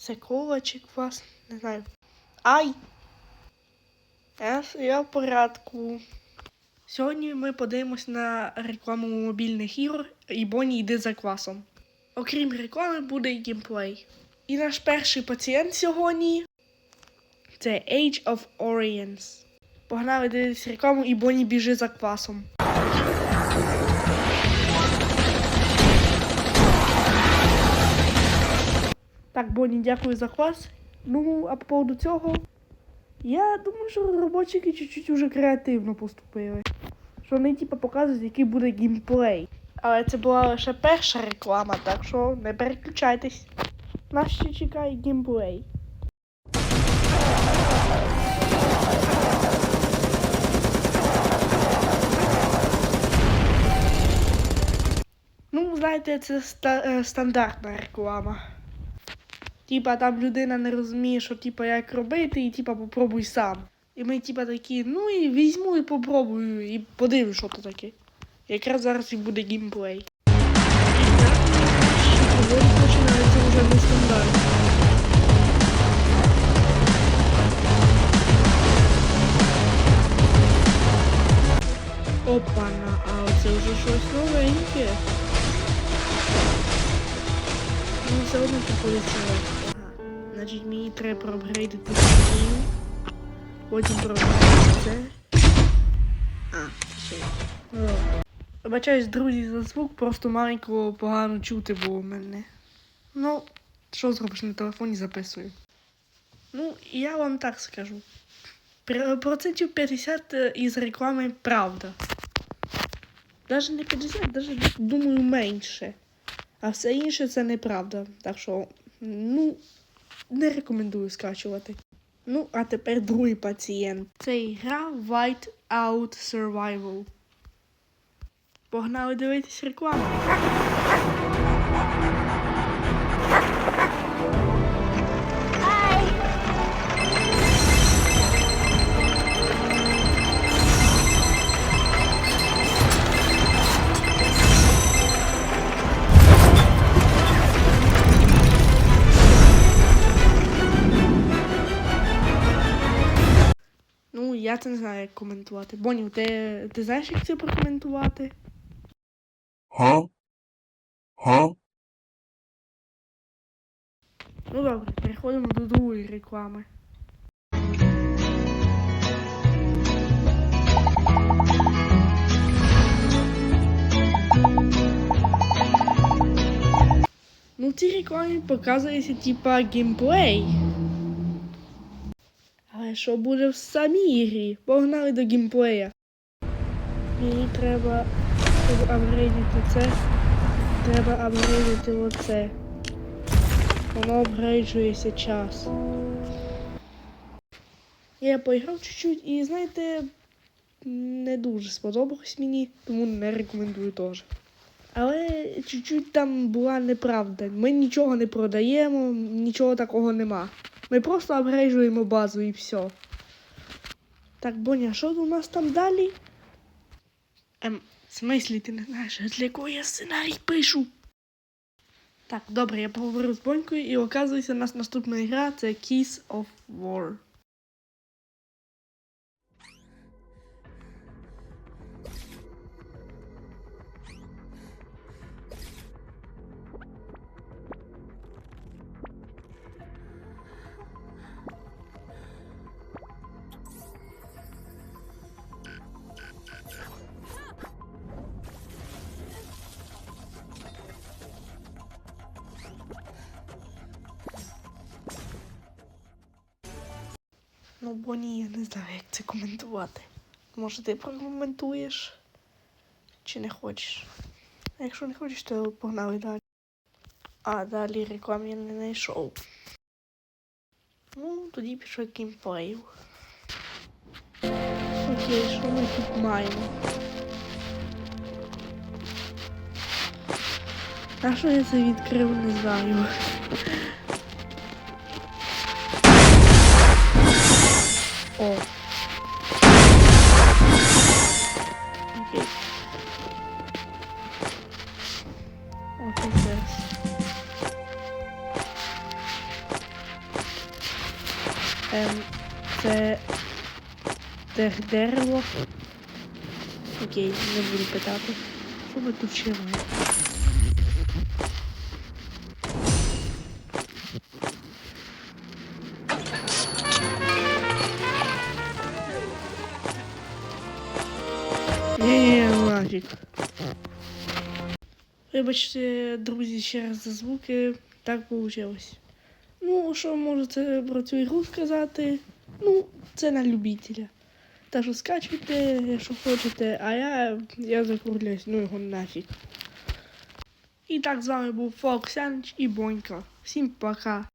Це кола чи квас? Не знаю. Ай! Я, в порядку. Сьогодні ми подивимось на рекламу мобільних ігор і Бонні йде за квасом. Окрім реклами, буде і геймплей. І наш перший пацієнт сьогодні це Age of Orions. Погнали дивитися рекламу і Бонні біжить за квасом. Так, Бонні, дякую за квас. Ну, а по поводу цього, я думаю, що розробники чуть-чуть уже креативно поступили. Що вони типу показують, який буде геймплей. Але це була лише перша реклама, так що не переключайтесь. Нас ще чекає геймплей. Ну, знаєте, це ста- е, стандартна реклама. Типа там людина не розуміє, що типа як робити, і типа попробуй сам. І ми, типа, такі, ну і візьму і попробую, і подивлюсь, що то таке. Якраз зараз і буде геймплей. Починається вже не. Опана, а оце вже щось новеньке. Ну, все одно тут полетіло. Значить, мені треба проапгрейдити скрін. Потім проапгрейдити це. А, все. Вибачаюсь, друзі, за звук, просто маленько погано чути було мене. Ну, що зробиш на телефоні записую. Ну, я вам так скажу. Процентів 50 із реклами правда. Даже не 50, даже думаю менше. А все інше це неправда. Так що, ну, не рекомендую скачувати. Ну, а тепер другий пацієнт. Це гра White Out Survival. Погнали дивитись рекламу. Я це не знаю, як коментувати. Бонів, ти, ти знаєш, як це прокоментувати? Huh? Huh? Ну добре, переходимо до другої реклами. Ну, в цій рекламі показується типа геймплей. Що буде в самій грі? Погнали до геймплея. Мені треба, щоб апгрейдити це. Треба апгрейдити оце. Воно апгрейджується час. Я поіграв чуть-чуть і, знаєте, не дуже сподобалось мені, тому не рекомендую теж. Але чуть-чуть там була неправда. Ми нічого не продаємо, нічого такого нема. Ми просто апгрейджуємо базу і все. Так, Боня, що у нас там далі? Ем, в смислі ти не знаєш, для кого я сценарій пишу? Так, добре, я поговорю з Бонькою і оказується, у нас наступна гра це Keys of War. Ну, Боні, я не знаю, як це коментувати. Може, ти прокоментуєш? Чи не хочеш? А якщо не хочеш, то погнали далі. А далі реклам я не знайшов. Ну, тоді пішов геймплею. Окей, що ми тут маємо? А що я це відкрив, не знаю. О. Ем, це дерево. Окей, не буду питати. Що ми тут ще? Нафіг. Вибачте, друзі, ще раз за звуки. Так вийшло. Ну, що можете про цю ігру сказати? Ну, це на любителя. Так що скачуйте, якщо хочете, а я, я закругляюсь, ну його нафіг. І так з вами був Фоксяныч і Бонька. Всім пока.